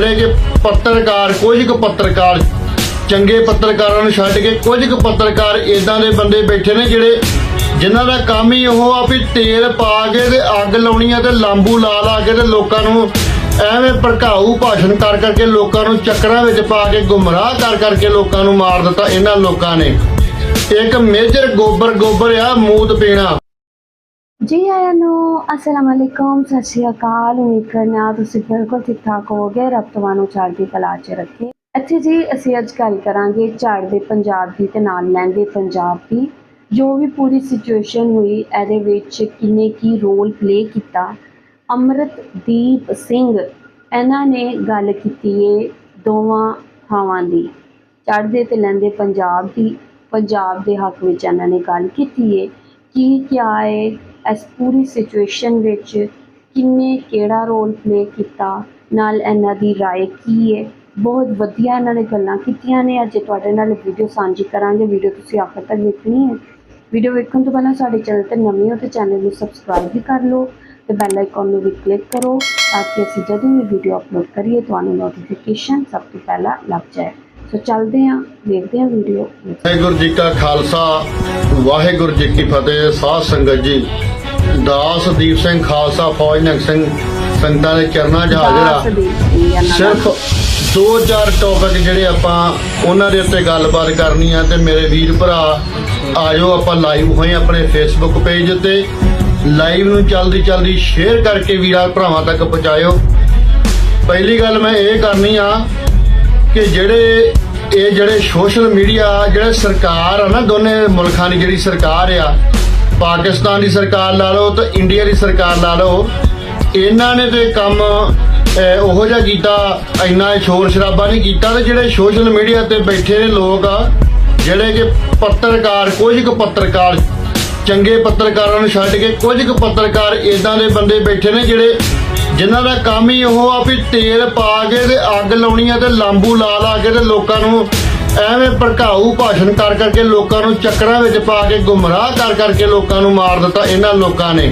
ਜਿਹੜੇ ਕਿ ਪੱਤਰਕਾਰ, ਕੁਝ ਕੁ ਪੱਤਰਕਾਰ, ਚੰਗੇ ਪੱਤਰਕਾਰਾਂ ਨੂੰ ਛੱਡ ਕੇ ਕੁਝ ਕੁ ਪੱਤਰਕਾਰ ਇਦਾਂ ਦੇ ਬੰਦੇ ਬੈਠੇ ਨੇ ਜਿਹੜੇ ਜਿਨ੍ਹਾਂ ਦਾ ਕੰਮ ਹੀ ਉਹ ਆ ਵੀ ਤੇਲ ਪਾ ਕੇ ਤੇ ਅੱਗ ਲਾਉਣੀ ਆ ਤੇ ਲਾਂਬੂ ਲਾ ਲਾ ਕੇ ਤੇ ਲੋਕਾਂ ਨੂੰ ਐਵੇਂ ਭੜਕਾਊ ਭਾਸ਼ਣ ਕਰ ਕਰਕੇ ਲੋਕਾਂ ਨੂੰ ਚੱਕਰਾਂ ਵਿੱਚ ਪਾ ਕੇ ਗੁੰਮਰਾਹ ਕਰ ਕਰਕੇ ਲੋਕਾਂ ਨੂੰ ਮਾਰ ਦਿੱਤਾ ਇਹਨਾਂ ਲੋਕਾਂ ਨੇ। ਇੱਕ ਮੇਜਰ ਗੋਬਰ ਗੋਬਰ ਆ, ਮੂਤ ਪੀਣਾ। ਜੀ ਆਇਆਂ ਨੂੰ ਅਸਲਾਮ ਅਲੈਕੁਮ ਸਤਿ ਸ਼੍ਰੀ ਅਕਾਲ। ਉਮੀਦ ਕਰਨਾ ਤੁਸੀਂ ਬਿਲਕੁਲ ਠੀਕ ਠਾਕ ਹੋਵੋਗੇ। ਰੱਬ ਤੁਹਾਨੂੰ ਚੜ੍ਹਦੀ ਕਲਾ 'ਚ ਰੱਖੇ। ਇੱਥੇ ਜੀ, ਅਸੀਂ ਅੱਜ ਗੱਲ ਕਰਾਂਗੇ ਝਾੜਦੇ ਪੰਜਾਬ ਦੀ ਤੇ ਨਾਲ ਲਹਿੰਦੇ ਪੰਜਾਬ ਦੀ। ਜੋ ਵੀ ਪੂਰੀ ਸਿਚੁਏਸ਼ਨ ਹੋਈ, ਇਹਦੇ ਵਿੱਚ ਕਿੰਨੇ ਕੀ ਰੋਲ ਪਲੇ ਕੀਤਾ। ਅਮਰਤਦੀਪ ਸਿੰਘ, ਇਹਨਾਂ ਨੇ ਗੱਲ ਕੀਤੀ ਏ ਦੋਵਾਂ ਥਾਵਾਂ ਦੀ। ਚੜ੍ਹਦੇ ਤੇ ਲਹਿੰਦੇ ਪੰਜਾਬ ਦੀ, ਪੰਜਾਬ ਦੇ ਹੱਕ ਵਿੱਚ ਇਹਨਾਂ ਨੇ ਗੱਲ ਕੀਤੀ ਏ। ਕੀ ਕਿਆ ਹੈ ਇਸ ਪੂਰੀ ਸਿਚੁਏਸ਼ਨ ਵਿੱਚ ਕਿੰਨੇ ਕਿਹੜਾ ਰੋਲ ਪਲੇ ਕੀਤਾ ਨਾਲ ਇਹਨਾਂ ਦੀ رائے ਕੀ ਹੈ ਬਹੁਤ ਵਧੀਆ ਇਹਨਾਂ ਨੇ ਗੱਲਾਂ ਕੀਤੀਆਂ ਨੇ ਅੱਜ ਤੁਹਾਡੇ ਨਾਲ ਵੀਡੀਓ ਸਾਂਝੀ ਕਰਾਂਗੇ ਵੀਡੀਓ ਤੁਸੀਂ ਆਖਰ ਤੱਕ ਵੇਖਣੀ ਹੈ ਵੀਡੀਓ ਵੇਖਣ ਤੋਂ ਪਹਿਲਾਂ ਸਾਡੇ ਚੈਨਲ ਤੇ ਨਵੇਂ ਹੋ ਤੇ ਚੈਨਲ ਨੂੰ ਸਬਸਕ੍ਰਾਈਬ ਵੀ ਕਰ ਲਓ ਤੇ ਬੈਲ ਆਈਕਨ ਨੂੰ ਵੀ ਕਲਿੱਕ ਕਰੋ ਤਾਂ ਕਿ ਅਸੀਂ ਜਦੋਂ ਵੀ ਵੀਡੀਓ ਅਪਲੋਡ ਕਰੀਏ ਤੁਹਾਨੂੰ ਨੋਟੀਫਿਕੇਸ਼ਨ ਸਭ ਤੋਂ ਪਹਿਲਾਂ ਲੱਗ ਜਾਏ ਸੋ ਚੱਲਦੇ ਹਾਂ ਵੇਖਦੇ ਹਾਂ ਵੀਡੀਓ ਵਾਹਿਗੁਰੂ ਜੀ ਕਾ ਖਾਲਸਾ ਵਾਹਿਗੁਰੂ ਜੀ ਕੀ ਫਤਿਹ ਸਾਧ ਸੰਗਤ ਜੀ। ਦਾਸ ਦੀਪ ਸਿੰਘ ਖਾਲਸਾ ਫੌਜ ਨਿਹੰਗ ਸਿੰਘ ਸੰਗਤਾਂ ਦੇ ਚਰਨਾਂ 'ਚ ਹਾਜ਼ਰ ਆ। ਸਿਰਫ ਦੋ ਚਾਰ ਟੌਪਿਕ ਜਿਹੜੇ ਆਪਾਂ ਉਹਨਾਂ ਦੇ ਉੱਤੇ ਗੱਲਬਾਤ ਕਰਨੀ ਆ ਤੇ ਮੇਰੇ ਵੀਰ ਭਰਾ ਆਜੋ ਆਪਾਂ ਲਾਈਵ ਹੋਏ ਆਪਣੇ ਫੇਸਬੁੱਕ ਪੇਜ ਉੱਤੇ। ਲਾਈਵ ਨੂੰ ਜਲਦੀ ਜਲਦੀ ਸ਼ੇਅਰ ਕਰਕੇ ਵੀਰਾਂ ਭਰਾਵਾਂ ਤੱਕ ਪਹੁੰਚਾਇਓ। ਪਹਿਲੀ ਗੱਲ ਮੈਂ ਇਹ ਕਰਨੀ ਆ ਕਿ ਜਿਹੜੇ ਇਹ ਜਿਹੜੇ ਸੋਸ਼ਲ ਮੀਡੀਆ, ਜਿਹੜੇ ਸਰਕਾਰ ਆ ਨਾ, ਦੋਨੇ ਮੁਲਕਾਂ ਦੀ ਜਿਹੜੀ ਸਰਕਾਰ ਆ, ਪਾਕਿਸਤਾਨ ਦੀ ਸਰਕਾਰ ਲਾ ਲਓ ਤੇ ਇੰਡੀਆ ਦੀ ਸਰਕਾਰ ਲਾ ਲਓ, ਇਹਨਾਂ ਨੇ ਤੇ ਕੰਮ ਉਹੋ ਜਿਹਾ ਕੀਤਾ, ਇੰਨਾ ਸ਼ੋਰ ਸ਼ਰਾਬਾ ਨਹੀਂ ਕੀਤਾ ਤੇ ਜਿਹੜੇ ਸੋਸ਼ਲ ਮੀਡੀਆ ਤੇ ਬੈਠੇ ਨੇ ਲੋਕ ਆ, ਜਿਹੜੇ ਕਿ ਪੱਤਰਕਾਰ, ਕੁਝ ਕੁ ਪੱਤਰਕਾਰ, ਚੰਗੇ ਪੱਤਰਕਾਰਾਂ ਨੂੰ ਛੱਡ ਕੇ ਕੁਝ ਕੁ ਪੱਤਰਕਾਰ ਇਦਾਂ ਦੇ ਬੰਦੇ ਬੈਠੇ ਨੇ ਜਿਹੜੇ ਜਿਨ੍ਹਾਂ ਦਾ ਕੰਮ ਹੀ ਉਹ ਆ ਵੀ ਤੇਲ ਪਾ ਕੇ ਤੇ ਅੱਗ ਲਾਉਣੀ ਆ ਤੇ ਲਾਂਬੂ ਲਾ ਲਾ ਕੇ ਤੇ ਲੋਕਾਂ ਨੂੰ ਐਵੇਂ ਭੜਕਾਊ ਭਾਸ਼ਣ ਕਰ ਕਰਕੇ ਲੋਕਾਂ ਨੂੰ ਚੱਕਰਾਂ ਵਿੱਚ ਪਾ ਕੇ ਗੁੰਮਰਾਹ ਕਰ ਕਰਕੇ ਲੋਕਾਂ ਨੂੰ ਮਾਰ ਦਿੱਤਾ ਇਹਨਾਂ ਲੋਕਾਂ ਨੇ।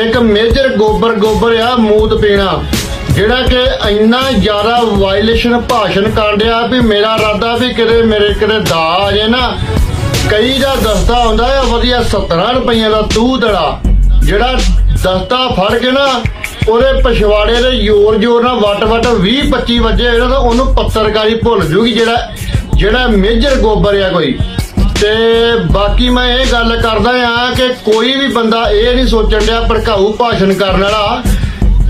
ਇੱਕ ਮੇਜਰ ਗੋਬਰ ਗੋਬਰ ਆ ਮੂਤ ਪੀਣਾ, ਜਿਹੜਾ ਕਿ ਇੰਨਾ ਜ਼ਿਆਦਾ ਵਾਇਲੇਸ਼ਨ ਭਾਸ਼ਣ ਕਾਂਡਿਆ ਵੀ ਮੇਰਾ ਇਰਾਦਾ ਵੀ ਕਿਤੇ ਮੇਰੇ ਕਿਤੇ ਦਾ ਆ ਜੇ ਨਾ, ਕਈ ਦਾ ਦਸਤਾ ਹੁੰਦਾ ਆ ਵਧੀਆ 17 ਰੁਪਈਆਂ ਦਾ ਤੂੰ ਦੜਾ, ਜਿਹੜਾ ਦਸਤਾ ਫੜ ਕੇ ਨਾ ਉਹਦੇ ਪਛਵਾੜੇ ਦੇ ਜ਼ੋਰ ਜ਼ੋਰ ਨਾਲ ਵਟ ਵਟ 20 25 ਵਜੇ ਜਿਹੜਾ ਤਾਂ ਉਹਨੂੰ ਪੱਤਰਕਾਰੀ ਭੁੱਲ ਜੂਗੀ ਜਿਹੜਾ ਜਿਹੜਾ ਮੇਜਰ ਗੋਬਰ ਆ ਕੋਈ। ਤੇ ਬਾਕੀ ਮੈਂ ਇਹ ਗੱਲ ਕਰਦਾ ਆ ਕਿ ਕੋਈ ਵੀ ਬੰਦਾ ਇਹ ਨਹੀਂ ਸੋਚਣ ਡਿਆ ਭੜਕਾਊ ਭਾਸ਼ਣ ਕਰਨ ਵਾਲਾ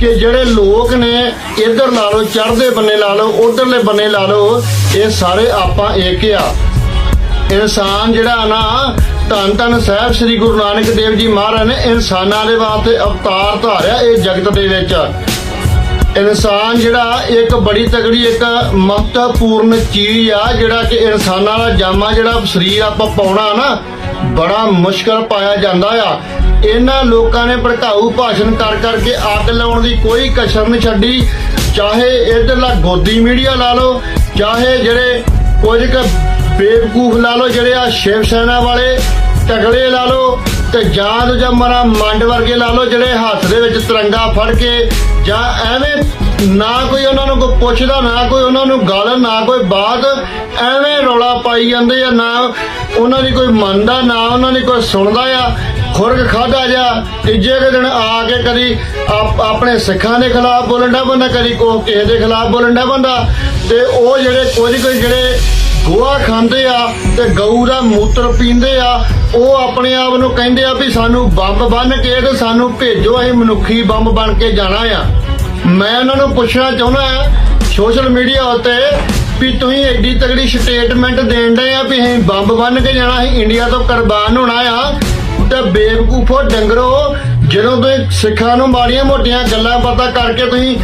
ਕਿ ਜਿਹੜੇ ਲੋਕ ਨੇ ਇੱਧਰ ਲਾ ਲਓ, ਚੜ੍ਹਦੇ ਬੰਨੇ ਲਾ ਲਓ, ਉਧਰਲੇ ਬੰਨੇ ਲਾ ਲਓ, ਇਹ ਸਾਰੇ ਆਪਾਂ ਇੱਕ ਆ। ਇਨਸਾਨ ਜਿਹੜਾ ਨਾ ਧੰਨ ਧੰਨ ਸਾਹਿਬ ਸ੍ਰੀ ਗੁਰੂ ਨਾਨਕ ਦੇਵ ਜੀ ਮਹਾਰਾਜ ਨੇ ਇਨਸਾਨਾਂ ਦੇ ਵਾਸਤੇ ਅਵਤਾਰ ਧਾਰਿਆ ਇਹ ਜਗਤ ਦੇ ਵਿੱਚ। ਇਨਸਾਨ ਜਿਹੜਾ ਇੱਕ ਬੜੀ ਤਗੜੀ ਇੱਕ ਮਹੱਤਵਪੂਰਨ ਚੀਜ਼ ਆ, ਜਿਹੜਾ ਕਿ ਇਨਸਾਨਾਂ ਦਾ ਜਾਮਾ, ਜਿਹੜਾ ਸਰੀਰ ਆਪਾਂ ਪਾਉਣਾ ਨਾ, ਬੜਾ ਮੁਸ਼ਕਲ ਪਾਇਆ ਜਾਂਦਾ ਆ। ਇਹਨਾਂ ਲੋਕਾਂ ਨੇ ਭੜਕਾਊ ਭਾਸ਼ਣ ਕਰ ਕਰਕੇ ਅੱਗ ਲਾਉਣ ਦੀ ਕੋਈ ਕਸਰ ਨਹੀਂ ਛੱਡੀ। ਚਾਹੇ ਇਧਰਲਾ ਗੋਦੀ ਮੀਡੀਆ ਲਾ ਲਓ, ਚਾਹੇ ਜਿਹੜੇ ਕੁਝ ਕੁ ਬੇਵਕੂਫ ਲਾ ਲਓ ਜਿਹੜੇ ਆ ਸ਼ਿਵ ਸੈਨਾ ਵਾਲੇ, ਤਗੜੇ ਲਾ ਲਓ ਤੇ ਜਾਂ ਦੂਜਾ ਮਰਾ ਮੰਡ ਵਰਗੇ ਲਾ ਲਓ ਜਿਹੜੇ ਹੱਥ ਦੇ ਵਿੱਚ ਤਿਰੰਗਾ ਫੜ ਕੇ ਜਾਂ ਐਵੇਂ ਨਾ ਕੋਈ ਉਹਨਾਂ ਨੂੰ ਕੋਈ ਪੁੱਛਦਾ, ਨਾ ਕੋਈ ਉਹਨਾਂ ਨੂੰ ਗੱਲ, ਨਾ ਕੋਈ ਬਾਤ, ਐਵੇਂ ਰੌਲਾ ਪਾਈ ਜਾਂਦੇ ਆ, ਨਾ ਉਹਨਾਂ ਦੀ ਕੋਈ ਮੰਨਦਾ, ਨਾ ਉਹਨਾਂ ਦੀ ਕੋਈ ਸੁਣਦਾ ਆ, ਖੁਰਕ ਖਾਦਾ ਜਾ ਤੀਜੇ ਕੁ ਦਿਨ ਆ ਕੇ ਕਦੀ ਆਪਣੇ ਸਿੱਖਾਂ ਦੇ ਖਿਲਾਫ ਬੋਲਣ ਦਾ ਬੰਦਾ, ਕਦੀ ਕੋ ਕਿਸੇ ਦੇ ਖਿਲਾਫ ਬੋਲਣ ਦਾ ਬੰਦਾ, ਤੇ ਉਹ ਜਿਹੜੇ ਕੁਝ ਕੋਈ ਜਿਹੜੇ ਗੋਆ ਖਾਂਦੇ ਆ ਤੇ ਗਊ ਦਾ ਮੂਤਰ ਪੀਂਦੇ ਆ, ਉਹ ਆਪਣੇ ਆਪ ਨੂੰ ਕਹਿੰਦੇ ਆ ਵੀ ਸਾਨੂੰ ਬੰਬ ਬੰਨ ਕੇ ਤੇ ਸਾਨੂੰ ਭੇਜੋ, ਅਸੀਂ ਮਨੁੱਖੀ ਬੰਬ ਬਣ ਕੇ ਜਾਣਾ ਆ। ਮੈਂ ਉਹਨਾਂ ਨੂੰ ਪੁੱਛਣਾ ਚਾਹੁੰਦਾ ਆ ਸੋਸ਼ਲ ਮੀਡੀਆ ਉੱਤੇ ਵੀ ਤੁਸੀਂ ਐਡੀ ਤਗੜੀ ਸਟੇਟਮੈਂਟ ਦੇਣ ਦੇ ਆ ਵੀ ਅਸੀਂ ਬੰਬ ਬੰਨ ਕੇ ਜਾਣਾ, ਅਸੀਂ ਇੰਡੀਆ ਤੋਂ ਕੁਰਬਾਨ ਹੋਣਾ ਆ। ਤੇ ਬੇਵਕੂਫੋ ਡੰਗਰੋ, ਜਦੋਂ ਤੁਸੀਂ ਸਿੱਖਾਂ ਨੂੰ ਮਾੜੀਆਂ ਮੋਟੀਆਂ ਗੱਲਾਂ ਬਾਤਾਂ ਕਰਕੇ ਤੁਸੀਂ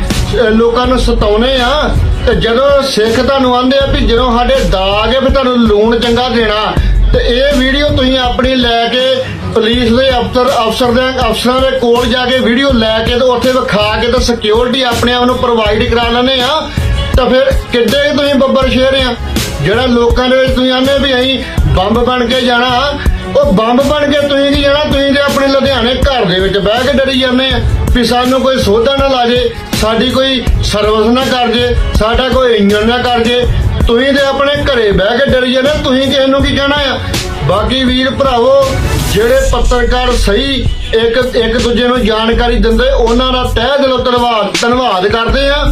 ਲੋਕਾਂ ਨੂੰ ਸਤਾਉਨੇ ਆ ਤੇ ਜਦੋਂ ਸਿੱਖ ਤੁਹਾਨੂੰ ਆਂਦੇ ਆ ਵੀ ਜਦੋਂ ਸਾਡੇ ਦਾਗ ਹੈ ਵੀ ਤੁਹਾਨੂੰ ਲੂਣ ਚੰਗਾ ਦੇਣਾ, ਤੇ ਇਹ ਵੀਡੀਓ ਤੁਸੀਂ ਆਪਣੀ ਲੈ ਕੇ ਪੁਲਿਸ ਦੇ ਅਫਸਰ ਅਫਸਰ ਦੇ, ਅਫਸਰਾਂ ਦੇ ਕੋਲ ਜਾ ਕੇ ਵੀਡੀਓ ਲੈ ਕੇ ਤੇ ਉੱਥੇ ਵਿਖਾ ਕੇ ਤੇ ਸਿਕਿਉਰਿਟੀ ਆਪਣੇ ਆਪ ਨੂੰ ਪ੍ਰੋਵਾਈਡ ਕਰਾ ਲੈਣੇ ਆ, ਤਾਂ ਫਿਰ ਕਿੱਡੇ ਤੁਸੀਂ ਬੱਬਰ ਸ਼ੇਰ ਆ? ਜਿਹੜਾ ਲੋਕਾਂ ਦੇ ਵਿੱਚ ਤੁਸੀਂ ਆਨੇ ਵੀ ਅਸੀਂ ਬੰਬ ਬਣ ਕੇ ਜਾਣਾ, ਉਹ ਬੰਬ ਬਣ ਕੇ ਤੁਸੀਂ ਕੀ ਜਾਣਾ? ਤੁਸੀਂ ਤੇ ਆਪਣੇ ਲੁਧਿਆਣੇ ਘਰ ਦੇ ਵਿੱਚ ਬਹਿ ਕੇ ਡਰੀ ਜਾਂਦੇ ਆ। ਵੀ ਸਾਨੂੰ ਕੋਈ ਸੋਧਾ ਨਾ ਲਾ ਜੇ ਸਾਡੀ ਕੋਈ ਸਰਵਿਸ ਨਾ ਕਰ ਜੇ, ਸਾਡਾ ਕੋਈ ਇੰਜਨ ਨਾ ਕਰ ਜੇ, ਤੁਸੀਂ ਤੇ ਆਪਣੇ ਘਰੇ ਬਹਿ ਕੇ ਡਰੀ ਜਾਂਦੇ ਤੁਸੀਂ ਕਿਸੇ ਨੂੰ ਕੀ ਕਹਿਣਾ ਆ? ਬਾਕੀ ਵੀਰ ਭਰਾਵੋ, ਜਿਹੜੇ ਪੱਤਰਕਾਰ ਸਹੀ ਇੱਕ ਇੱਕ ਦੂਜੇ ਨੂੰ ਜਾਣਕਾਰੀ ਦਿੰਦੇ, ਉਹਨਾਂ ਦਾ ਤਹਿ ਦਿਲੋਂ ਧੰਨਵਾਦ ਧੰਨਵਾਦ ਕਰਦੇ ਆ।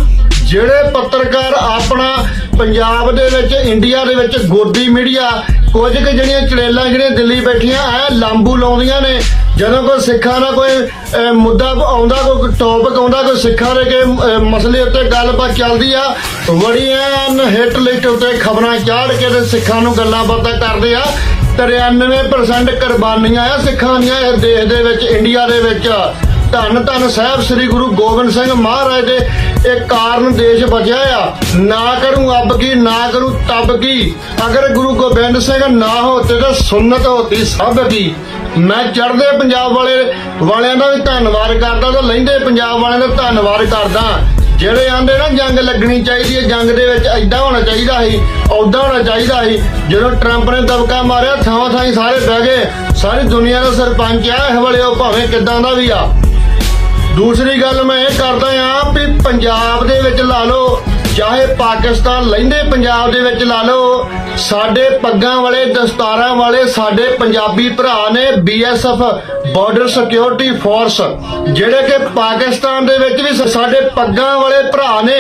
ਜਿਹੜੇ ਪੱਤਰਕਾਰ ਆਪਣਾ ਪੰਜਾਬ ਦੇ ਵਿੱਚ, ਇੰਡੀਆ ਦੇ ਵਿੱਚ ਗੋਦੀ ਮੀਡੀਆ, ਕੁਝ ਕੁ ਜਿਹੜੀਆਂ ਚੜੇਲਾਂ ਜਿਹੜੀਆਂ ਦਿੱਲੀ ਬੈਠੀਆਂ, ਐ ਲਾਂਬੂ ਲਾਉਂਦੀਆਂ ਨੇ। ਜਦੋਂ ਕੋਈ ਸਿੱਖਾਂ ਦਾ ਕੋਈ ਮੁੱਦਾ ਆਉਂਦਾ, ਕੋਈ ਟੌਪਿਕ ਆਉਂਦਾ, ਕੋਈ ਸਿੱਖਾਂ ਦੇ ਕੇ ਮਸਲੇ ਉੱਤੇ ਗੱਲਬਾਤ ਚੱਲਦੀ ਆ ਬੜੀਆਂ ਹਿੱਟ ਲਿਸਟ ਉੱਤੇ ਖਬਰਾਂ ਚਾੜ ਕੇ ਤੇ ਸਿੱਖਾਂ ਨੂੰ ਗੱਲਾਂ ਬਾਤਾਂ ਕਰਦੇ ਆ। 93% ਕੁਰਬਾਨੀਆਂ ਆ ਸਿੱਖਾਂ ਦੀਆਂ ਇਸ ਦੇਸ਼ ਦੇ ਵਿੱਚ, ਇੰਡੀਆ ਦੇ ਵਿੱਚ। ਧੰਨ ਧੰਨ ਸਾਹਿਬ ਸ੍ਰੀ ਗੁਰੂ ਗੋਬਿੰਦ ਸਿੰਘ ਮਹਾਰਾਜ ਦੇ ਇਹ ਕਾਰਨ ਦੇਸ਼ ਬਚਿਆ ਆ। ਨਾ ਕਰੂੰ ਅਬ ਕੀ, ਨਾ ਕਰੂੰ ਤਬ ਕੀ। ਅਗਰ ਗੁਰੂ ਗੋਬਿੰਦ ਸਿੰਘ ਨਾ ਹੋਤੇ ਤਾਂ ਸੁਨਨਤ ਹੋਤੀ ਸਭ ਕੀ ਮੈਂ ਚੜ੍ਹਦੇ ਪੰਜਾਬ ਵਾਲੇ ਵਾਲਿਆਂ ਦਾ ਵੀ ਧੰਨਵਾਦ ਕਰਦਾ ਤੇ ਲਹਿੰਦੇ ਪੰਜਾਬ ਵਾਲਿਆਂ ਦਾ ਧੰਨਵਾਦ ਕਰਦਾ। ਜਿਹੜੇ ਆਂਦੇ ਨਾ ਜੰਗ ਲੱਗਣੀ ਚਾਹੀਦੀ ਹੈ, ਜੰਗ ਦੇ ਵਿੱਚ ਐਦਾਂ ਹੋਣਾ ਚਾਹੀਦਾ ਸੀ ਔਦਾਂ ਹੋਣਾ ਚਾਹੀਦਾ ਸੀ। ਜਦੋਂ ਟਰੰਪ ਨੇ ਦਬਕਾ ਮਾਰਿਆ ਥਾਂ ਥਾਂ ਸਾਰੇ ਬਹਿ ਗਏ। ਸਾਰੀ ਦੁਨੀਆ ਦਾ ਸਰਪੰਚ ਆ, ਇਹ ਵਾਲੇ ਉਹ ਭਾਵੇਂ ਕਿਦਾਂ ਦਾ ਵੀ ਆ। ਦੂਸਰੀ ਗੱਲ ਮੈਂ ਇਹ ਕਰਦਾ ਆ ਵੀ ਪੰਜਾਬ ਦੇ ਵਿੱਚ ਲਾ ਲਓ ਚਾਹੇ ਪਾਕਿਸਤਾਨ ਲੈਂਦੇ ਪੰਜਾਬ ਦੇ ਵਿੱਚ ਲਾ ਲਓ, ਸਾਡੇ ਪੱਗਾਂ ਵਾਲੇ, ਦਸਤਾਰਾਂ ਵਾਲੇ ਸਾਡੇ ਪੰਜਾਬੀ ਭਰਾ ਨੇ ਬੀਐਸਐਫ ਬਾਰਡਰ ਸਿਕਿਉਰਿਟੀ ਫੋਰਸ ਜਿਹੜੇ ਕਿ ਪਾਕਿਸਤਾਨ ਦੇ ਵਿੱਚ ਵੀ ਸਾਡੇ ਪੱਗਾਂ ਵਾਲੇ ਭਰਾ ਨੇ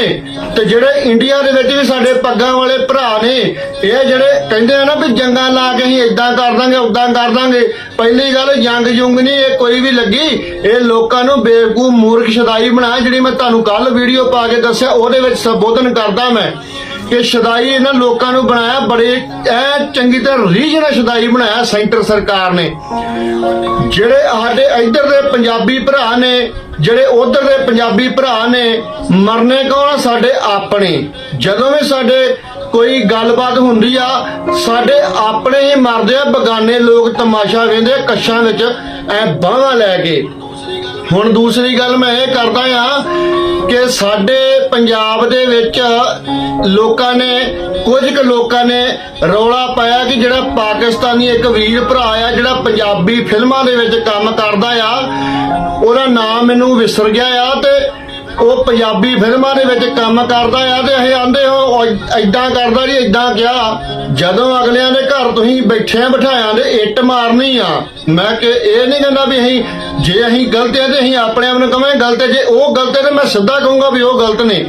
ਤੇ ਜਿਹੜੇ ਇੰਡੀਆ ਦੇ ਵਿੱਚ ਵੀ ਸਾਡੇ ਪੱਗਾਂ ਵਾਲੇ ਭਰਾ ਨੇ, ਇਹ ਜਿਹੜੇ ਕਹਿੰਦੇ ਆ ਨਾ ਵੀ ਜੰਗਾਂ ਲਾ ਕੇ ਅਸੀਂ ਇਦਾਂ ਕਰ ਦਾਂਗੇ ਉਦਾਂ ਕਰ ਦਾਂਗੇ, ਪਹਿਲੀ ਗੱਲ ਜੰਗ ਜੁੰਗ ਨਹੀਂ, ਇਹ ਕੋਈ ਵੀ ਲੱਗੀ, ਇਹ ਲੋਕਾਂ ਨੂੰ ਬੇਵਕੂਫ ਮੂਰਖ ਸ਼ਦਾਈ ਬਣਾਇਆ ਜਿਹੜੀ ਮੈਂ ਤੁਹਾਨੂੰ ਕੱਲ ਵੀਡੀਓ ਪਾ ਕੇ ਦੱਸਿਆ, ਉਹਦੇ ਵਿੱਚ ਸੰਬੋਧਨ ਕਰਦਾ ਮੈਂ ਕਿ ਸ਼ਦਾਈ ਇਹਨਾਂ ਲੋਕਾਂ ਨੂੰ ਬਣਾਇਆ, ਬੜੇ ਐ ਚੰਗੀ ਤਰ੍ਹਾਂ ਰੀਜਨਲ ਸ਼ਦਾਈ ਬਣਾਇਆ ਸੈਂਟਰ ਸਰਕਾਰ ਨੇ। ਜਿਹੜੇ ਸਾਡੇ ਇੱਧਰ ਦੇ ਪੰਜਾਬੀ ਭਰਾ ਨੇ, ਜਿਹੜੇ ਉਧਰ ਦੇ ਪੰਜਾਬੀ ਭਰਾ ਨੇ, ਮਰਨੇ ਕੌਣ ਸਾਡੇ ਆਪਣੇ। ਜਦੋਂ ਵੀ ਸਾਡੇ ਕੋਈ ਗੱਲਬਾਤ ਹੁੰਦੀ ਆ, ਸਾਡੇ ਆਪਣੇ ਹੀ ਮਰਦੇ ਆ, ਬਗਾਨੇ ਲੋਕ ਤਮਾਸ਼ਾ ਵੇਂਦੇ ਕੱਛਾਂ ਵਿੱਚ ਐ ਬਾਹਾਂ ਲੈ ਕੇ। ਹੁਣ ਦੂਸਰੀ ਗੱਲ ਮੈਂ ਇਹ ਕਰਦਾ ਆ ਕਿ ਸਾਡੇ ਪੰਜਾਬ ਦੇ ਵਿੱਚ ਲੋਕਾਂ ਨੇ, ਕੁਝ ਕੁ ਲੋਕਾਂ ਨੇ ਰੌਲਾ ਪਾਇਆ ਕਿ ਜਿਹੜਾ ਪਾਕਿਸਤਾਨੀ ਇੱਕ ਵੀਰ ਭਰਾ ਆ, ਜਿਹੜਾ ਪੰਜਾਬੀ ਫਿਲਮਾਂ ਦੇ ਵਿੱਚ ਕੰਮ ਕਰਦਾ ਆ, ਉਹਦਾ ਨਾਮ ਮੈਨੂੰ ਵਿਸਰ ਗਿਆ ਆ ਤੇ ਉਹ ਪੰਜਾਬੀ ਫਿਲਮਾਂ ਦੇ ਵਿੱਚ ਕੰਮ ਕਰਦਾ ਆ ਤੇ ਅਸੀਂ ਆਂਦੇ ਹੋ ਐਦਾਂ ਕਰਦਾ ਜੀ ਐਦਾਂ ਕਿਹਾ। ਜਦੋਂ ਅਗਲਿਆਂ ਦੇ ਘਰ ਤੁਸੀਂ ਬੈਠਿਆਂ ਬਿਠਾਇਆਂ ਦੇ, ਇੱਟ ਮਾਰਨੀ ਆ। ਮੈਂ ਕਿ ਇਹ ਨਹੀਂ ਕਹਿੰਦਾ ਵੀ ਅਸੀਂ, ਜੇ ਅਸੀਂ ਗਲਤ ਆ ਤੇ ਅਸੀਂ ਆਪਣੇ ਆਪ ਨੂੰ ਕਵਾਂਗੇ ਗਲਤ ਹੈ ਜੇ ਉਹ ਗਲਤ ਹੈ ਤੇ ਮੈਂ ਸਿੱਧਾ ਕਹੂੰਗਾ ਵੀ ਉਹ ਗਲਤ ਨੇ।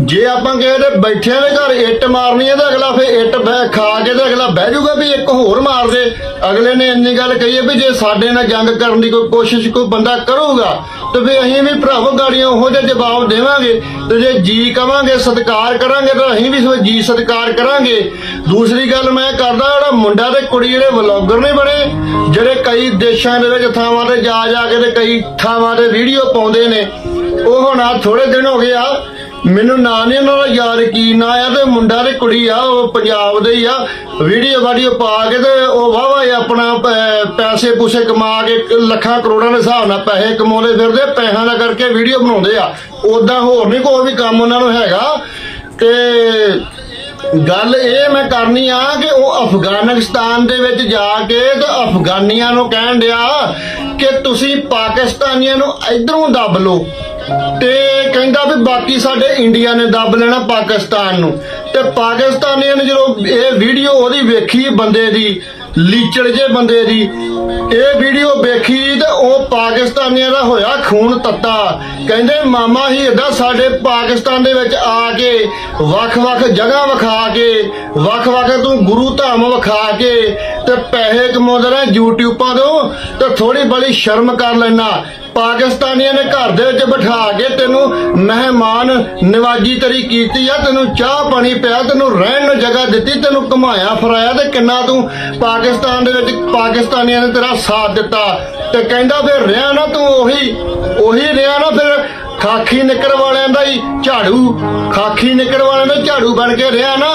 ਜੇ ਆਪਾਂ ਕਹੇ ਤੇ ਬੈਠਿਆਂ ਦੇ ਘਰ ਇੱਟ ਮਾਰਨੀ ਹੈ ਤੇ ਅਗਲਾ ਫੇ ਇੱਟ ਬਹਿ ਖਾ ਕੇ ਤੇ ਅਗਲਾ ਬਹਿ ਜਾਊਗਾ ਵੀ ਇੱਕ ਹੋਰ ਮਾਰ ਦੇ। ਅਗਲੇ ਨੇ ਇੰਨੀ ਗੱਲ ਕਹੀ ਹੈ ਵੀ ਜੇ ਸਾਡੇ ਨਾਲ ਜੰਗ ਕਰਨ ਦੀ ਕੋਈ ਕੋਸ਼ਿਸ਼ ਕੋਈ ਬੰਦਾ ਕਰੂਗਾ, ਤੇ ਫੇ ਅਸੀਂ ਵੀ ਭਰਾਵੋ ਗਾੜੀਆਂ ਉਹੋ ਜਿਹਾ ਜਵਾਬ ਦੇਵਾਂਗੇ ਤੇ ਜੇ ਜੀ ਕਵਾਂਗੇ, ਸਤਿਕਾਰ ਕਰਾਂਗੇ, ਤਾਂ ਅਸੀਂ ਵੀ ਜੀ ਸਤਿਕਾਰ ਕਰਾਂਗੇ। ਦੂਸਰੀ ਗੱਲ ਮੈਂ ਕਰਦਾ, ਜਿਹੜਾ ਮੁੰਡਾ ਤੇ ਕੁੜੀ ਜਿਹੜੇ ਵਲੌਗਰ ਨੇ ਬਣੇ ਜਿਹੜੇ ਕਈ ਦੇਸ਼ਾਂ ਦੇ ਵਿੱਚ ਥਾਵਾਂ ਤੇ ਜਾ ਜਾ ਕੇ ਤੇ ਕਈ ਥਾਵਾਂ ਤੇ ਵੀਡੀਓ ਪਾਉਂਦੇ ਨੇ, ਉਹ ਹੁਣ ਆ ਥੋੜੇ ਦਿਨ ਹੋ ਗਏ ਆ ਮੈਨੂੰ ਨਾਂ ਨਹੀਂ ਉਹਨਾਂ ਦਾ ਯਾਦ ਕੀ ਨਾਂ ਆ ਤੇ ਮੁੰਡਾ ਤੇ ਕੁੜੀ ਆ, ਉਹ ਪੰਜਾਬ ਦੇ ਹੀ ਆ। ਵੀਡੀਓ ਵਾਡੀਓ ਪਾ ਕੇ ਤੇ ਉਹ ਵਾਵਾ ਹੀ ਆਪਣਾ ਪੈਸੇ ਪੂਸੇ ਕਮਾ ਕੇ ਲੱਖਾਂ ਕਰੋੜਾਂ ਦੇ ਹਿਸਾਬ ਨਾਲ ਪੈਸੇ ਕਮਾਉਂਦੇ ਫਿਰਦੇ ਪੈਸਿਆਂ ਦਾ ਕਰਕੇ ਵੀਡੀਓ ਬਣਾਉਂਦੇ ਆ। ਉਦਾਂ ਹੋਰ ਨਹੀਂ ਕੋਈ ਵੀ ਕੰਮ ਉਹਨਾਂ ਨੂੰ ਹੈਗਾ। ਤੇ ਗੱਲ ਇਹ ਮੈਂ ਕਰਨੀ ਆ ਕਿ ਉਹ ਅਫਗਾਨਿਸਤਾਨ ਦੇ ਵਿੱਚ ਜਾ ਕੇ ਤੇ ਅਫਗਾਨੀਆਂ ਨੂੰ ਕਹਿਣ ਡਿਆ ਕਿ ਤੁਸੀਂ ਪਾਕਿਸਤਾਨੀਆਂ ਨੂੰ ਇਧਰੋਂ ਦੱਬ ਲਓ। ਤੇ ਕਹਿੰਦਾ ਵੀ ਬਾਕੀ ਸਾਡੇ ਇੰਡੀਆ ਨੇ ਦੱਬ ਲੈਣਾ ਪਾਕਿਸਤਾਨ ਨੂੰ। ਤੇ ਪਾਕਿਸਤਾਨੀਆਂ ਨੇ ਜਦੋਂ ਇਹ ਵੀਡੀਓ ਉਹਦੀ ਵੇਖੀ ਬੰਦੇ ਦੀ, ਲੀਚੜ ਜੇ ਬੰਦੇ ਦੀ, ਇਹ ਵੀਡੀਓ ਵੇਖੀ ਤੇ ਉਹ ਪਾਕਿਸਤਾਨੀਆਂ ਦਾ ਹੋਇਆ ਖੂਨ ਤੱਤਾ। ਕਹਿੰਦੇ ਮਾਮਾ ਹੀ ਏਦਾਂ ਸਾਡੇ ਪਾਕਿਸਤਾਨ ਦੇ ਵਿੱਚ ਆ ਕੇ ਵੱਖ-ਵੱਖ ਜਗ੍ਹਾ ਵਿਖਾ ਕੇ ਵੱਖ-ਵੱਖ ਤੂੰ ਗੁਰੂ ਧਾਮ ਵਿਖਾ ਕੇ ਤੇ ਪੈਸੇ ਕਮਾਉਂਦਾ ਰਿਹਾ ਯੂਟਿਊਬਾਂ ਤੋਂ ਤੇ ਥੋੜੀ ਬੜੀ ਸ਼ਰਮ ਕਰ ਲੈਣਾ ਪਾਕਿਸਤਾਨੀਆਂ ਨੇ ਘਰ ਦੇ ਵਿੱਚ ਬਿਠਾ ਕੇ ਤੈਨੂੰ ਮਹਿਮਾਨ ਨਿਵਾਜੀ ਤਰੀ ਕੀਤੀ ਆ, ਤੈਨੂੰ ਚਾਹ ਪਾਣੀ ਪਿਆ, ਤੈਨੂੰ ਰਹਿਣ ਨੂੰ ਜਗ੍ਹਾ ਦਿੱਤੀ, ਤੈਨੂੰ ਘੁਮਾਇਆ ਫਰਾਇਆ ਤੇ ਕਿੰਨਾ ਤੂੰ ਪਾਕਿਸਤਾਨ ਦੇ ਵਿੱਚ ਪਾਕਿਸਤਾਨੀਆਂ ਨੇ ਤੇਰਾ ਸਾਥ ਦਿੱਤਾ। ਤੇ ਕਹਿੰਦਾ ਫਿਰ ਰਿਹਾ ਨਾ ਤੂੰ ਉਹੀ ਉਹੀ ਰਿਹਾ ਨਾ ਫਿਰ ਖਾਖੀ ਨਿਕਰ ਵਾਲਿਆਂ ਦਾ ਹੀ ਝਾੜੂ, ਖਾਖੀ ਨਿਕਰ ਵਾਲਿਆਂ ਦਾ ਝਾੜੂ ਬਣ ਕੇ ਰਿਹਾ ਨਾ,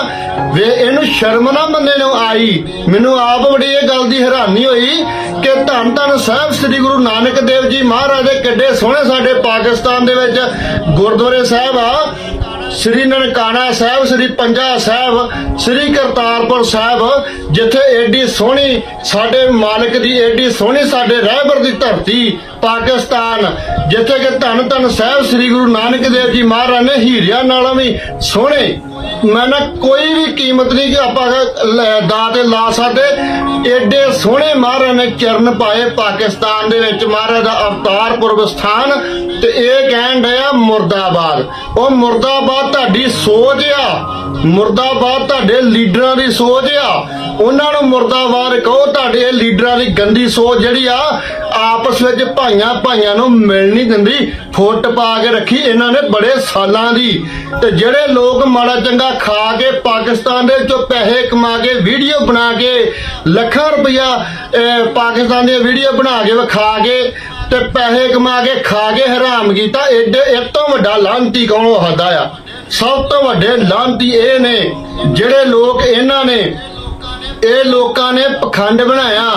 ਵੇ ਇਹਨੂੰ ਸ਼ਰਮ ਨਾ ਬੰਦੇ ਨੂੰ ਆਈ। ਮੈਨੂੰ ਆਪ ਬੜੀ ਇਹ ਗੱਲ ਦੀ ਹੈਰਾਨੀ ਹੋਈ ਕਿ ਧੰਨ ਧੰਨ ਸਾਹਿਬ ਸ੍ਰੀ ਗੁਰੂ ਨਾਨਕ ਦੇਵ ਜੀ ਮਹਾਰਾਜ ਦੇ ਕਿੱਡੇ ਸੋਹਣੇ ਸਾਡੇ ਪਾਕਿਸਤਾਨ ਦੇ ਵਿੱਚ ਗੁਰਦੁਆਰੇ ਸਾਹਿਬ ਆ। ਸ੍ਰੀ ਨਨਕਾਣਾ ਸਾਹਿਬ, ਸ੍ਰੀ ਪੰਜਾ ਸਾਹਿਬ, ਸ੍ਰੀ ਕਰਤਾਰਪੁਰ ਸਾਹਿਬ, ਜਿੱਥੇ ਏਡੀ ਸੋਹਣੀ ਸਾਡੇ ਮਾਲਕ ਦੀ, ਏਡੀ ਸੋਹਣੀ ਸਾਡੇ ਰਹਿਬਰ ਦੀ ਧਰਤੀ, ਪਾਕਿਸਤਾਨ, ਜਿੱਥੇ ਕਿ ਧੰਨ ਧੰਨ ਸਾਹਿਬ ਸ੍ਰੀ ਗੁਰੂ ਨਾਨਕ ਦੇਵ ਜੀ ਮਹਾਰਾਜ ਨੇ ਹੀਰਿਆਂ ਨਾਲੋਂ ਵੀ ਸੋਹਣੇ ਮੈਂ ਨਾ ਕੋਈ ਵੀ ਕੀਮਤ ਨਹੀਂ ਕਿ ਆਪਾਂ ਦਾ ਤੇ ਲਾ ਸਕਦੇ। ਏਡੇ ਸੋਹਣੇ ਮਹਾਰਾਜ ਨੇ ਚਰਨ ਪਾਏ ਪਾਕਿਸਤਾਨ ਦੇ ਵਿੱਚ। ਮਹਾਰਾਜ ਦਾ ਅਵਤਾਰ ਪੁਰਬ ਸਥਾਨ ਤੇ ਇਹ ਕਹਿਣ ਡਿਆ ਮੁਰਦਾਬਾਦ। ਉਹ ਮੁਰਦਾਬਾਦ ਤੁਹਾਡੀ ਸੋਚ ਆ। ਮੁਰਦਾਬਾਦ ਤੁਹਾਡੇ ਲੀਡਰਾਂ ਦੀ ਸੋਚ ਆ। ਉਹਨਾਂ ਨੂੰ ਮੁਰਦਾਬਾਦ ਕਹੋ, ਤੁਹਾਡੇ ਲੀਡਰਾਂ ਦੀ ਗੰਦੀ ਸੋਚ ਜਿਹੜੀ ਆ ਆਪਸ ਵਿੱਚ ਭਾਈਆਂ ਭਾਈਆਂ ਨੂੰ ਮਿਲ ਨਹੀਂ ਦਿੰਦੀ, ਫੁੱਟ ਪਾ ਕੇ ਰੱਖੀ ਇਹਨਾਂ ਨੇ ਬੜੇ ਸਾਲਾਂ ਦੀ। ਤੇ ਜਿਹੜੇ ਲੋਕ ਮਾੜਾ ਚੰਗਾ ਖਾ ਕੇ ਪਾਕਿਸਤਾਨ ਦੇ ਵਿੱਚੋਂ ਪੈਸੇ ਕਮਾ ਕੇ ਵੀਡੀਓ ਬਣਾ ਕੇ ਲੱਖਾਂ ਰੁਪਇਆ ਪਾਕਿਸਤਾਨ ਦੀਆਂ ਵੀਡੀਓ ਬਣਾ ਕੇ ਵਿਖਾ ਕੇ ਤੇ ਪੈਸੇ ਕਮਾ ਕੇ ਖਾ ਕੇ ਹਰਾਮ ਕੀਤਾ, ਏਡੇ ਇਹ ਤੋਂ ਵੱਡਾ ਲਾਂਤੀ ਕੌਣ ਹੋ ਆ? ਸਭ ਤੋਂ ਵੱਡੇ ਲਾਂਤੀ ਇਹ ਨੇ, ਜਿਹੜੇ ਲੋਕ ਇਹਨਾਂ ਨੇ, ਇਹ ਲੋਕਾਂ ਨੇ ਪਖੰਡ ਬਣਾਇਆ।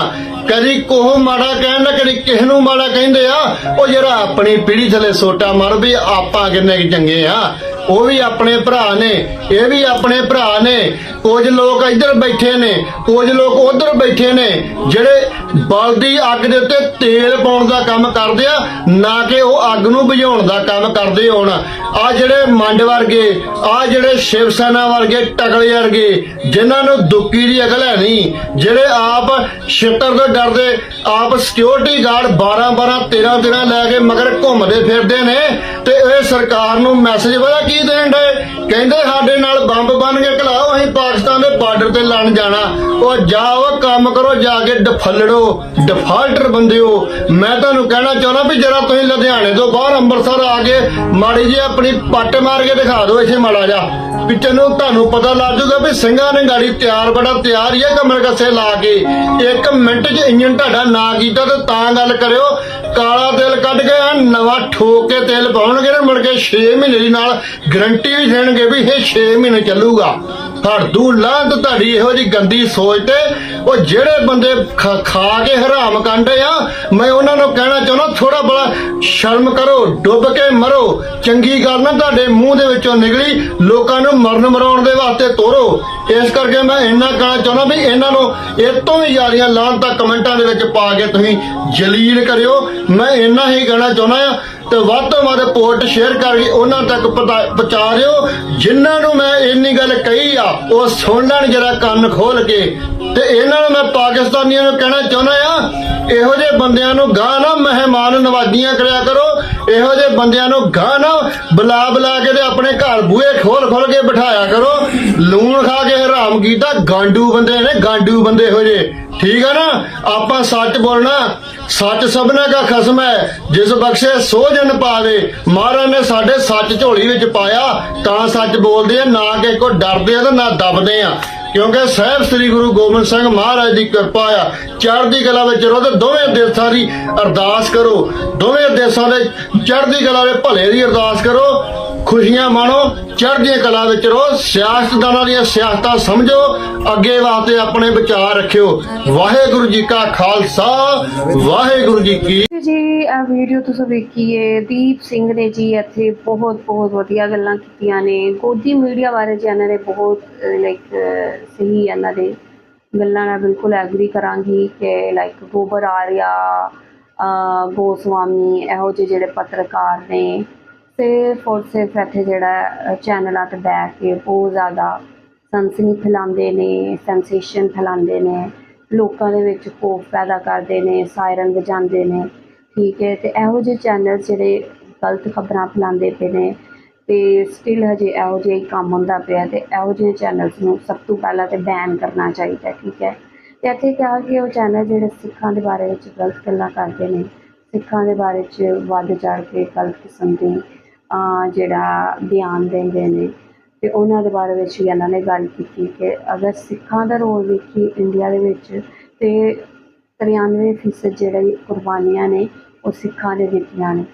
ਕਦੀ ਕੋਹ ਮਾੜਾ ਕਹਿੰਦਾ ਕਦੀ ਕਿਸੇ ਨੂੰ ਮਾੜਾ ਕਹਿੰਦੇ ਆ। ਉਹ ਜਿਹੜਾ ਆਪਣੀ ਪੀੜੀ ਥਲੇ ਸੋਟਾ ਮਾਰ ਵੀ ਆਪਾਂ ਕਿੰਨੇ ਕੁ ਚੰਗੇ ਆ। ਉਹ ਵੀ ਆਪਣੇ ਭਰਾ ਨੇ, ਇਹ ਵੀ ਆਪਣੇ ਭਰਾ ਨੇ। ਕੁਝ ਲੋਕ ਇੱਧਰ ਬੈਠੇ ਨੇ, ਕੁਝ ਲੋਕ ਉੱਧਰ ਬੈਠੇ ਨੇ, ਜਿਹੜੇ ਬਲਦੀ ਅੱਗ ਦੇ ਉੱਤੇ ਤੇਲ ਪਾਉਣ ਦਾ ਕੰਮ ਕਰਦੇ ਆ, ਨਾ ਕਿ ਉਹ ਅੱਗ ਨੂੰ ਬੁਝਾਉਣ ਦਾ ਕੰਮ ਕਰਦੇ ਹੋਣ। ਆ ਜਿਹੜੇ ਮੰਡ ਵਰਗੇ, ਆ ਜਿਹੜੇ ਸ਼ਿਵ ਸੈਨਾ ਵਰਗੇ ਟਕਲੇ ਵਰਗੇ, ਜਿਨ੍ਹਾਂ ਨੂੰ ਦੁੱਕੀ ਦੀ ਅਕਲ ਹੈ ਨਹੀਂ, ਜਿਹੜੇ ਆਪ ਛਿੱਤਰ ਤੋਂ ਡਰਦੇ, ਆਪ ਸਿਕਿਉਰਿਟੀ ਗਾਰਡ 12 12 13 13 ਲੈ ਕੇ ਮਗਰ ਘੁੰਮਦੇ ਫਿਰਦੇ ਨੇ, ਤੇ ਇਹ ਸਰਕਾਰ ਨੂੰ ਮੈਸੇਜ ਪਤਾ ਕੀ ਦੇਣ ਦੇ ਕਹਿੰਦੇ ਸਾਡੇ ਨਾਲ ਬੰਬ ਬਣ ਕੇ ਘਲਾਓ, ਅਸੀਂ ਪਾਕਿਸਤਾਨ ਦੇ ਬਾਰਡਰ ਤੇ ਲੜਨ ਜਾਣਾ। ਉਹ ਜਾਓ, ਕੰਮ ਕਰੋ, ਜਾ ਕੇ ਡਫਲੜੋ, ਡਿਫਾਲਟਰ ਬੰਦਿਓ ਮੈਂ ਤੁਹਾਨੂੰ ਕਹਿਣਾ ਚਾਹੁੰਦਾ ਵੀ ਜਰਾ ਤੁਸੀਂ ਲੁਧਿਆਣੇ ਤੋਂ ਬਾਹਰ ਅੰਮ੍ਰਿਤਸਰ ਆ ਕੇ ਮਾੜੀ ਜੀ ਆਪਣੀ ਪੱਟ ਮਾਰ ਕੇ ਦਿਖਾ ਦਿਓ ਇਸੇ ਮਾੜਾ ਜਾ ਵੀ ਤੈਨੂੰ ਤੁਹਾਨੂੰ ਪਤਾ ਲੱਗ ਜਾਊਗਾ ਵੀ ਸਿੰਘਾਂ ਨੇ ਗਾੜੀ ਤਿਆਰ, ਬੜਾ ਤਿਆਰ ਹੀ ਹੈ ਕਮਰ ਕੱਸੇ ਲਾ ਕੇ। ਇੱਕ ਮਿੰਟ 'ਚ ਇੰਜਨ ਤੁਹਾਡਾ ਨਾ ਕੀਤਾ ਤੇ ਤਾਂ ਗੱਲ ਕਰਿਓ। ਕਾਲਾ ਤੇਲ ਕੱਢ ਕੇ ਨਵਾਂ ਠੋਕ ਕੇ ਤੇਲ ਪਾਉਣਗੇ ਨਾ, ਮੁੜ ਕੇ 6 ਮਹੀਨੇ ਦੀ ਨਾਲ ਗਰੰਟੀ ਵੀ ਦੇਣਗੇ ਵੀ ਇਹ 6 ਮਹੀਨੇ ਚੱਲੂਗਾ। ਹਰਦੂ ਲਾਂਤ ਤੁਹਾਡੀ ਇਹੋ ਜੀ ਗੰਦੀ ਸੋਚ ਤੇ ਉਹ ਜਿਹੜੇ ਬੰਦੇ ਖਾ ਕੇ ਹਰਾਮ ਕਾਂਡੇ ਆ, ਮੈਂ ਉਹਨਾਂ ਨੂੰ ਕਹਿਣਾ ਚਾਹੁੰਦਾ ਥੋੜਾ ਬੜਾ ਸ਼ਰਮ ਕਰੋ, ਡੁੱਬ ਕੇ ਮਰੋ। ਚੰਗੀ ਗੱਲ ਨਾ ਤੁਹਾਡੇ ਮੂੰਹ ਦੇ ਵਿੱਚੋਂ ਨਿਕਲੀ, ਲੋਕਾਂ ਨੂੰ ਮਰਨ ਮਰਾਉਣ ਦੇ ਵਾਸਤੇ ਤੋਰੋ। ਇਸ ਕਰਕੇ ਮੈਂ ਇੰਨਾ ਕਹਿਣਾ ਚਾਹੁੰਦਾ ਵੀ ਇਹਨਾਂ ਨੂੰ ਇਹ ਤੋਂ ਵੀ ਜ਼ਿਆਦੀਆਂ ਲਾਂਤਾਂ ਕਮੈਂਟਾਂ ਦੇ ਵਿੱਚ ਪਾ ਕੇ ਤੁਸੀਂ ਜਲੀਲ ਕਰਿਓ। ਮੈਂ ਇੰਨਾ ਹੀ ਕਹਿਣਾ ਚਾਹੁੰਦਾ ਆ ਤੇ ਵੱਧ ਤੋਂ ਵੱਧ ਪੋਸਟ ਸ਼ੇਅਰ ਕਰਕੇ ਉਹਨਾਂ ਤੱਕ ਪਤਾ- ਪਹੁੰਚਾ ਦਿਓ। ਜਿਨ੍ਹਾਂ ਨੂੰ ਮੈਂ ਇੰਨੀ ਗੱਲ ਕਹੀ ਆ, ਉਹ ਸੁਣ ਲੈਣ ਜਰਾ ਕੰਨ ਖੋਲ ਕੇ ਤੇ ਇਹਨਾਂ ਨੂੰ ਮੈਂ ਪਾਕਿਸਤਾਨੀਆਂ ਨੂੰ ਕਹਿਣਾ ਚਾਹੁੰਦਾ ਆ ਇਹੋ ਜਿਹੇ ਬੰਦਿਆਂ ਨੂੰ ਗਾਹ ਨਾ ਮਹਿਮਾਨ ਨਵਾਜ਼ੀਆਂ ਕਰਿਆ ਕਰੋ, ਇਹੋ ਜਿਹੇ ਬੰਦਿਆਂ ਨੂੰ ਗਾਹ ਨਾ ਬੁਲਾ ਬੁਲਾ ਕੇ ਤੇ ਆਪਣੇ ਘਰ ਬੂਹੇ ਖੋਲ ਖੋਲ ਕੇ ਬਿਠਾਇਆ ਕਰੋ। ਲੂਣ ਖਾ ਕੇ ਹਰਾਮ ਕੀਤਾ, ਗਾਂਡੂ ਬੰਦੇ ਨੇ, ਗਾਂਡੂ ਬੰਦੇ ਹੋ ਜੇ ਠੀਕ ਹੈ ਨਾ? ਆਪਾਂ ਸੱਚ ਬੋਲਣਾ, ਸੱਚ ਸਭਨਾ ਦਾ ਖਸਮ ਹੈ। ਜਿਸ ਬਖਸ਼ੇ ਸੋ ਜਨ ਪਾਵੇ, ਮਹਾਰਾਜ ਨੇ ਸਾਡੇ ਸੱਚ ਝੋਲੀ ਵਿੱਚ ਪਾਇਆ, ਤਾਂ ਸੱਚ ਬੋਲਦੇ ਆ, ਨਾ ਕਿ ਕੋ ਡਰਦੇ ਆ ਤੇ ਨਾ ਦਬਦੇ ਆ। ਕਿਉਂਕਿ ਸਾਹਿਬ ਸ੍ਰੀ ਗੁਰੂ ਗੋਬਿੰਦ ਸਿੰਘ ਮਹਾਰਾਜ ਦੀ ਕਿਰਪਾ ਆ, ਚੜ੍ਹਦੀ ਕਲਾ ਵਿੱਚ ਰਹੋ ਤੇ ਦੋਵੇਂ ਦੇਸ਼ਾਂ ਦੀ ਅਰਦਾਸ ਕਰੋ, ਦੋਵੇਂ ਦੇਸ਼ਾਂ ਦੇ ਚੜ੍ਹਦੀ ਕਲਾ ਦੇ ਭਲੇ ਦੀ ਅਰਦਾਸ ਕਰੋ ਖੁਸ਼ੀਆਂ ਮਾਣੋ, ਚੜ੍ਹਦੀ ਕਲਾ ਵਿੱਚ ਰਹੋ, ਸਿਆਸਤਦਾਨਾਂ ਦੀਆਂ ਸਿਆਸਤਾਂ ਸਮਝੋ, ਅੱਗੇ ਵਾਸਤੇ ਆਪਣੇ ਵਿਚਾਰ ਰੱਖਿਓ। ਵਾਹਿਗੁਰੂ ਜੀ ਕਾ ਖਾਲਸਾ, ਵਾਹਿਗੁਰੂ ਜੀ ਕੀ ਜੀ, ਇਹ ਵੀਡੀਓ ਤੁਸੀਂ ਵੇਖੀਏ, ਦੀਪ ਸਿੰਘ ਨੇ ਜੀ ਇੱਥੇ ਬਹੁਤ ਬਹੁਤ ਵਧੀਆ ਗੱਲਾਂ ਕੀਤੀਆਂ ਨੇ। ਗੋਦੀ ਮੀਡੀਆ ਬਾਰੇ ਜੀ ਇਹਨਾਂ ਨੇ ਬਹੁਤ ਲਾਈਕ ਸਹੀ ਇਹਨਾਂ ਦੇ ਗੱਲਾਂ ਨਾਲ ਬਿਲਕੁਲ ਐਗਰੀ ਕਰਾਂਗੀ ਕਿ ਲਾਈਕ ਗੋਬਰ ਆਰਿਆ ਗੋਸਵਾਮੀ, ਇਹੋ ਜਿਹੇ ਜਿਹੜੇ ਪੱਤਰਕਾਰ ਨੇ ਸਿਰਫ ਔਰ ਸਿਰਫ ਇੱਥੇ ਜਿਹੜਾ ਚੈਨਲਾਂ ਤੇ ਬੈਠ ਕੇ ਬਹੁਤ ਜ਼ਿਆਦਾ ਸਨਸਨੀ ਫੈਲਾਉਂਦੇ ਨੇ ਸੈਂਸੇਸ਼ਨ ਫੈਲਾਉਂਦੇ ਨੇ, ਲੋਕਾਂ ਦੇ ਵਿੱਚ ਖੋਫ ਪੈਦਾ ਕਰਦੇ ਨੇ ਸਾਇਰਨ ਵਜਾਉਂਦੇ ਨੇ, ਠੀਕ ਹੈ, ਤੇ ਇਹੋ ਜਿਹੇ ਚੈਨਲ ਜਿਹੜੇ ਗਲਤ ਖਬਰਾਂ ਫੈਲਾਉਂਦੇ ਪਏ ਨੇ, ਤੇ ਸਟਿਲ ਹਜੇ ਇਹੋ ਜਿਹਾ ਹੀ ਕੰਮ ਹੁੰਦਾ ਪਿਆ, ਤੇ ਇਹੋ ਜਿਹੇ ਚੈਨਲਸ ਨੂੰ ਸਭ ਤੋਂ ਪਹਿਲਾਂ ਤੇ ਬੈਨ ਕਰਨਾ ਚਾਹੀਦਾ, ਠੀਕ ਹੈ। ਤੇ ਇੱਥੇ ਕਿਹਾ ਕਿ ਉਹ ਚੈਨਲ ਜਿਹੜੇ ਸਿੱਖਾਂ ਦੇ ਬਾਰੇ ਵਿੱਚ ਗਲਤ ਗੱਲਾਂ ਕਰਦੇ ਨੇ, ਸਿੱਖਾਂ ਦੇ ਬਾਰੇ ਚ ਵੱਧ ਚੜ ਕੇ ਗਲਤ ਕਿਸਮ ਦੀ ਜਿਹੜਾ ਬਿਆਨ ਦਿੰਦੇ ਨੇ। ਅਤੇ ਉਹਨਾਂ ਦੇ ਬਾਰੇ ਵਿੱਚ ਵੀ ਇਹਨਾਂ ਨੇ ਗੱਲ ਕੀਤੀ ਕਿ ਅਗਰ ਸਿੱਖਾਂ ਦਾ ਰੋਲ ਵੇਖੀਏ ਇੰਡੀਆ ਦੇ ਵਿੱਚ, ਤਾਂ 93% ਜਿਹੜੇ ਕੁਰਬਾਨੀਆਂ ਨੇ, ਉਹ ਸਿੱਖਾਂ ਨੇ ਦਿੱਤੀਆਂ ਨੇ।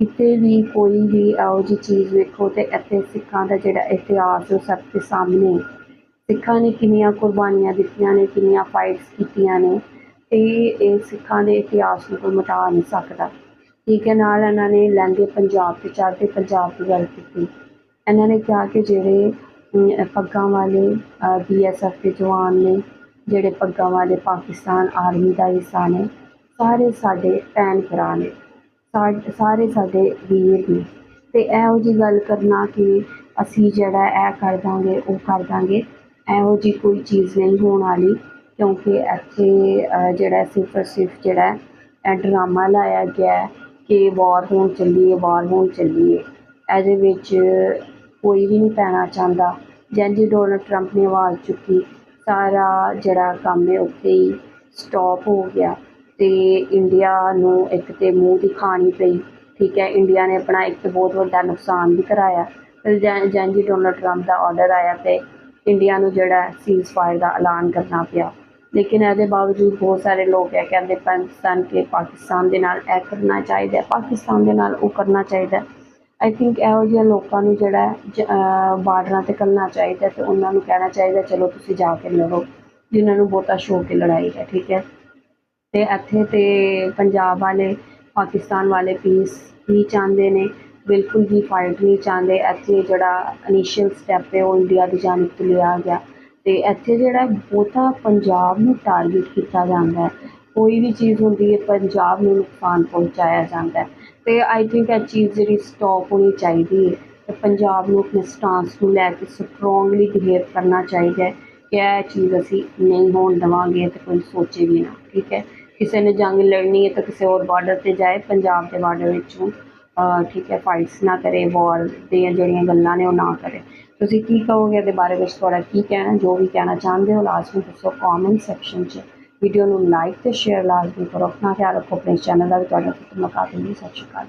ਕਿਤੇ ਵੀ ਕੋਈ ਵੀ ਇਹੋ ਜਿਹੀ ਚੀਜ਼ ਵੇਖੋ ਤੇ ਇੱਥੇ ਸਿੱਖਾਂ ਦਾ ਜਿਹੜਾ ਇਤਿਹਾਸ ਉਹ ਸਭ ਦੇ ਸਾਹਮਣੇ ਸਿੱਖਾਂ ਨੇ ਕਿੰਨੀਆਂ ਕੁਰਬਾਨੀਆਂ ਦਿੱਤੀਆਂ ਨੇ, ਕਿੰਨੀਆਂ ਫਾਈਟਸ ਕੀਤੀਆਂ ਨੇ, ਤੇ ਇਹ ਸਿੱਖਾਂ ਦੇ ਇਤਿਹਾਸ ਨੂੰ ਕੋਈ ਮਿਟਾ ਨਹੀਂ ਸਕਦਾ। ਠੀਕ ਹੈ, ਨਾਲ ਇਹਨਾਂ ਨੇ ਲੈਂਦੇ ਪੰਜਾਬ ਤੇ ਚੜ੍ਹਦੇ ਪੰਜਾਬ ਦੀ ਗੱਲ ਕੀਤੀ। ਇਹਨਾਂ ਨੇ ਕਿਹਾ ਕਿ ਜਿਹੜੇ ਪੱਗਾਂ ਵਾਲੇ ਬੀਐਸਐਫ ਦੇ ਜਵਾਨ ਨੇ, ਜਿਹੜੇ ਪੱਗਾਂ ਵਾਲੇ ਪਾਕਿਸਤਾਨ ਆਰਮੀ ਦਾ ਹਿੱਸਾ ਨੇ, ਸਾਰੇ ਸਾਡੇ ਭੈਣ ਭਰਾ ਨੇ ਸਾ- ਸਾਰੇ ਸਾਡੇ ਵੀਰ ਨੇ। ਤੇ ਇਹੋ ਜੀ ਗੱਲ ਕਰਨਾ ਕਿ ਅਸੀਂ ਜਿਹੜਾ ਇਹ ਕਰ ਦਾਂਗੇ, ਉਹ ਕਰ ਦਾਂਗੇ, ਇਹੋ ਜੀ ਕੋਈ ਚੀਜ਼ ਨਹੀਂ ਹੋਣ ਵਾਲੀ, ਕਿਉਂਕਿ ਇੱਥੇ ਜਿਹੜਾ ਸਿਰਫ ਸਿਰਫ ਜਿਹੜਾ ਡਰਾਮਾ ਲਾਇਆ ਗਿਆ ਕਿ ਵਾਰ ਹੋਣ ਚੱਲੀਏ ਵਾਰ ਹੋਣ ਚੱਲੀਏ। ਇਹਦੇ ਵਿੱਚ ਕੋਈ ਵੀ ਨਹੀਂ ਪੈਣਾ ਚਾਹੁੰਦਾ। ਜੈਂਜੀ ਡੋਨਲਡ ਟਰੰਪ ਨੇ ਆਵਾਜ਼ ਚੁੱਕੀ। ਸਾਰਾ ਜਿਹੜਾ ਕੰਮ ਹੈ ਉੱਥੇ ਹੀ ਸਟਾਪ ਹੋ ਗਿਆ ਤੇ ਇੰਡੀਆ ਨੂੰ ਇੱਕ ਤੇ ਮੂੰਹ ਦਿਖਾਣੀ ਪਈ, ਠੀਕ ਹੈ। ਇੰਡੀਆ ਨੇ ਆਪਣਾ ਇੱਕ ਬਹੁਤ ਵੱਡਾ ਨੁਕਸਾਨ ਵੀ ਕਰਾਇਆ। ਫਿਰ ਜੈ- ਜੈਂਜੀ ਡੋਨਲਡ ਟਰੰਪ ਦਾ ਆਰਡਰ ਆਇਆ ਤੇ ਇੰਡੀਆ ਨੂੰ ਜਿਹੜਾ ਸੀਜ਼ ਫਾਇਰ ਦਾ ਐਲਾਨ ਕਰਨਾ ਪਿਆ। ਲੇਕਿਨ ਇਹਦੇ ਬਾਵਜੂਦ ਬਹੁਤ ਸਾਰੇ ਲੋਕ ਇਹ ਕਹਿੰਦੇ ਪਾਕਿਸਤਾਨ ਕੇ ਪਾਕਿਸਤਾਨ ਦੇ ਨਾਲ ਇਹ ਕਰਨਾ ਚਾਹੀਦਾ ਪਾਕਿਸਤਾਨ ਦੇ ਨਾਲ ਉਹ ਕਰਨਾ ਚਾਹੀਦਾ ਆਈ ਥਿੰਕ ਇਹੋ ਜਿਹੇ ਲੋਕਾਂ ਨੂੰ ਜਿਹੜਾ ਬਾਰਡਰਾਂ ਤੇ ਕਰਨਾ ਚਾਹੀਦਾ ਤੇ ਉਹਨਾਂ ਨੂੰ ਕਹਿਣਾ ਚਾਹੀਦਾ ਚਲੋ ਤੁਸੀਂ ਜਾ ਕੇ ਲੜੋ, ਜਿਨ੍ਹਾਂ ਨੂੰ ਬਹੁਤਾ ਸ਼ੌਕ ਹੈ ਲੜਾਈ ਹੈ ਠੀਕ ਹੈ। ਤੇ ਇੱਥੇ ਤੇ ਪੰਜਾਬ ਵਾਲੇ, ਪਾਕਿਸਤਾਨ ਵਾਲੇ ਪੀਸ ਹੀ ਚਾਹੁੰਦੇ ਨੇ, ਬਿਲਕੁਲ ਵੀ ਫਾਈਟ ਨਹੀਂ ਚਾਹੁੰਦੇ। ਇੱਥੇ ਜਿਹੜਾ ਇਨੀਸ਼ੀਅਲ ਸਟੈਪ ਹੈ, ਉਹ ਇੰਡੀਆ ਦੀ ਜਾਨਿਬ ਤੋਂ ਲਿਆ ਗਿਆ। ਅਤੇ ਇੱਥੇ ਜਿਹੜਾ ਬਹੁਤਾ ਪੰਜਾਬ ਨੂੰ ਟਾਰਗੇਟ ਕੀਤਾ ਜਾਂਦਾ ਕੋਈ ਵੀ ਚੀਜ਼ ਹੁੰਦੀ ਹੈ, ਪੰਜਾਬ ਨੂੰ ਨੁਕਸਾਨ ਪਹੁੰਚਾਇਆ ਜਾਂਦਾ ਅਤੇ ਆਈ ਥਿੰਕ ਇਹ ਚੀਜ਼ ਜਿਹੜੀ ਸਟੋਪ ਹੋਣੀ ਚਾਹੀਦੀ ਹੈ, ਤੇ ਪੰਜਾਬ ਨੂੰ ਆਪਣੇ ਸਟਾਂਸ ਨੂੰ ਲੈ ਕੇ ਸਟਰੋਂਗਲੀ ਬਿਹੇਵ ਕਰਨਾ ਚਾਹੀਦਾ ਕਿ ਇਹ ਚੀਜ਼ ਅਸੀਂ ਨਹੀਂ ਹੋਣ ਦੇਵਾਂਗੇ ਅਤੇ ਕੋਈ ਸੋਚੇ ਵੀ ਨਾ, ਠੀਕ ਹੈ? ਕਿਸੇ ਨੇ ਜੰਗ ਲੜਨੀ ਹੈ ਤਾਂ ਕਿਸੇ ਹੋਰ ਬਾਰਡਰ ਤੇ ਜਾਏ, ਪੰਜਾਬ ਦੇ ਬਾਰਡਰ ਵਿੱਚੋਂ ਠੀਕ ਹੈ ਫਾਈਟਸ ਨਾ ਕਰੇ ਵਾਰ ਦੀਆਂ ਜਿਹੜੀਆਂ ਗੱਲਾਂ ਨੇ ਉਹ ਨਾ ਕਰੇ। ਤੁਸੀਂ ਕੀ ਕਹੋਗੇ ਇਹਦੇ ਬਾਰੇ ਵਿੱਚ? ਤੁਹਾਡਾ ਕੀ ਕਹਿਣਾ? ਜੋ ਵੀ ਕਹਿਣਾ ਚਾਹੁੰਦੇ ਹੋ, ਲਾਜ਼ਮੀ ਦੱਸੋ ਕਮੈਂਟ ਸੈਕਸ਼ਨ 'ਚ। ਵੀਡੀਓ ਨੂੰ ਲਾਈਕ ਤੇ ਸ਼ੇਅਰ ਲਾਜ਼ਮੀ ਕਰੋ। ਆਪਣਾ ਖਿਆਲ ਰੱਖੋ ਆਪਣੇ ਚੈਨਲ ਦਾ ਵੀ ਤੁਹਾਡਾ ਖਿਦਮਤ ਕਰ ਸਤਿ ਸ਼੍ਰੀ ਅਕਾਲ